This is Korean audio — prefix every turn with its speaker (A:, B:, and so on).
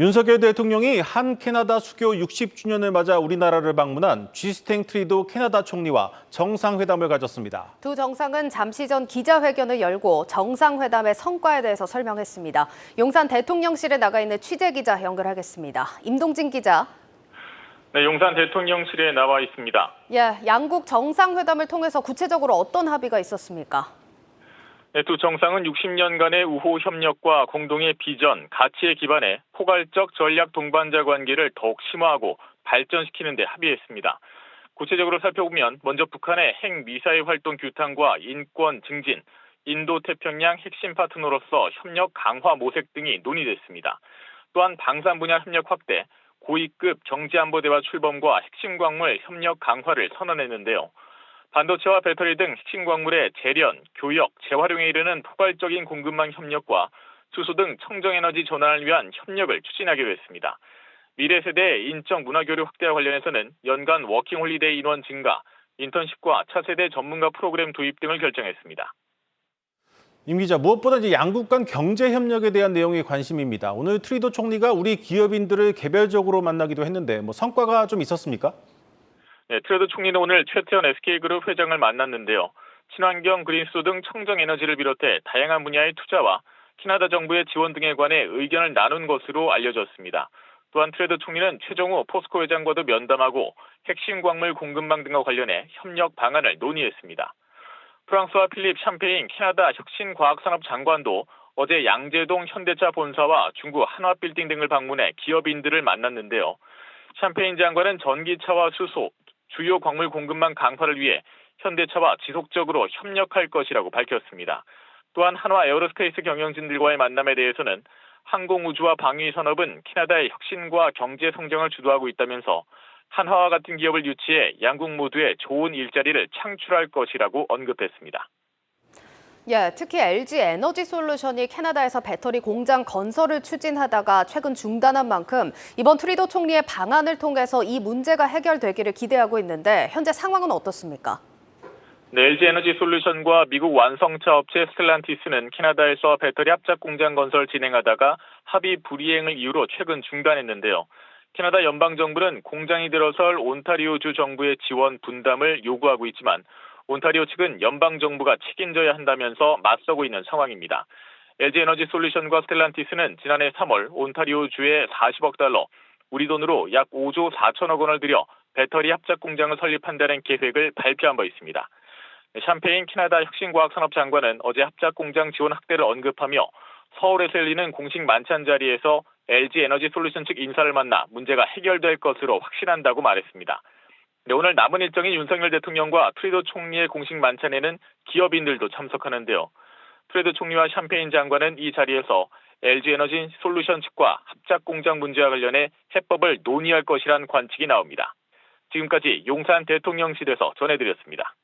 A: 윤석열 대통령이 한 캐나다 수교 60주년을 맞아 우리나라를 방문한 쥐스탱 트리도 캐나다 총리와 정상회담을 가졌습니다.
B: 두 정상은 잠시 전 기자회견을 열고 정상회담의 성과에 대해서 설명했습니다. 용산 대통령실에 나가 있는 취재 기자 연결하겠습니다. 임동진 기자.
C: 네, 용산 대통령실에 나와 있습니다.
B: 예, 양국 정상회담을 통해서 구체적으로 어떤 합의가 있었습니까?
C: 네, 두 정상은 60년간의 우호 협력과 공동의 비전, 가치에 기반해 포괄적 전략 동반자 관계를 더욱 심화하고 발전시키는 데 합의했습니다. 구체적으로 살펴보면 먼저 북한의 핵 미사일 활동 규탄과 인권 증진, 인도 태평양 핵심 파트너로서 협력 강화 모색 등이 논의됐습니다. 또한 방산 분야 협력 확대, 고위급 경제안보대화 출범과 핵심 광물 협력 강화를 선언했는데요. 반도체와 배터리 등 핵심 광물의 재련, 교역, 재활용에 이르는 포괄적인 공급망 협력과 수소 등 청정에너지 전환을 위한 협력을 추진하기로 했습니다. 미래 세대의 인적 문화 교류 확대와 관련해서는 연간 워킹 홀리데이 인원 증가, 인턴십과 차세대 전문가 프로그램 도입 등을 결정했습니다.
A: 임 기자, 무엇보다 이제 양국 간 경제 협력에 대한 내용이 관심입니다. 오늘 트리도 총리가 우리 기업인들을 개별적으로 만나기도 했는데 뭐 성과가 좀 있었습니까?
C: 네, 트레드 총리는 오늘 최태원 SK그룹 회장을 만났는데요. 친환경 그린수 등 청정 에너지를 비롯해 다양한 분야의 투자와 캐나다 정부의 지원 등에 관해 의견을 나눈 것으로 알려졌습니다. 또한 트레드 총리는 최정우 포스코 회장과도 면담하고 핵심 광물 공급망 등과 관련해 협력 방안을 논의했습니다. 프랑스와 필립 샴페인 캐나다 혁신과학산업 장관도 어제 양재동 현대차 본사와 중구 한화빌딩 등을 방문해 기업인들을 만났는데요. 샴페인 장관은 전기차와 수소, 주요 광물 공급망 강화를 위해 현대차와 지속적으로 협력할 것이라고 밝혔습니다. 또한 한화 에어로스페이스 경영진들과의 만남에 대해서는 항공우주와 방위 산업은 캐나다의 혁신과 경제 성장을 주도하고 있다면서 한화와 같은 기업을 유치해 양국 모두에 좋은 일자리를 창출할 것이라고 언급했습니다.
B: 예, 특히 LG 에너지 솔루션이 캐나다에서 배터리 공장 건설을 추진하다가 최근 중단한 만큼 이번 트리도 총리의 방안을 통해서 이 문제가 해결되기를 기대하고 있는데 현재 상황은 어떻습니까?
C: 네, LG 에너지 솔루션과 미국 완성차 업체 스텔란티스는 캐나다에서 배터리 합작 공장 건설 진행하다가 합의 불이행을 이유로 최근 중단했는데요. 캐나다 연방 정부는 공장이 들어설 온타리오주 정부의 지원 분담을 요구하고 있지만 온타리오 측은 연방 정부가 책임져야 한다면서 맞서고 있는 상황입니다. LG 에너지 솔루션과 스텔란티스는 지난해 3월 온타리오 주에 40억 달러, 우리 돈으로 약 5조 4천억 원을 들여 배터리 합작 공장을 설립한다는 계획을 발표한 바 있습니다. 샴페인 캐나다 혁신과학산업 장관은 어제 합작 공장 지원 확대를 언급하며 서울에서 열리는 공식 만찬 자리에서 LG 에너지 솔루션 측 인사를 만나 문제가 해결될 것으로 확신한다고 말했습니다. 네, 오늘 남은 일정인 윤석열 대통령과 트리도 총리의 공식 만찬에는 기업인들도 참석하는데요. 트레드 총리와 샴페인 장관은 이 자리에서 LG 에너지 솔루션 측과 합작 공장 문제와 관련해 해법을 논의할 것이란 관측이 나옵니다. 지금까지 용산 대통령실에서 전해드렸습니다.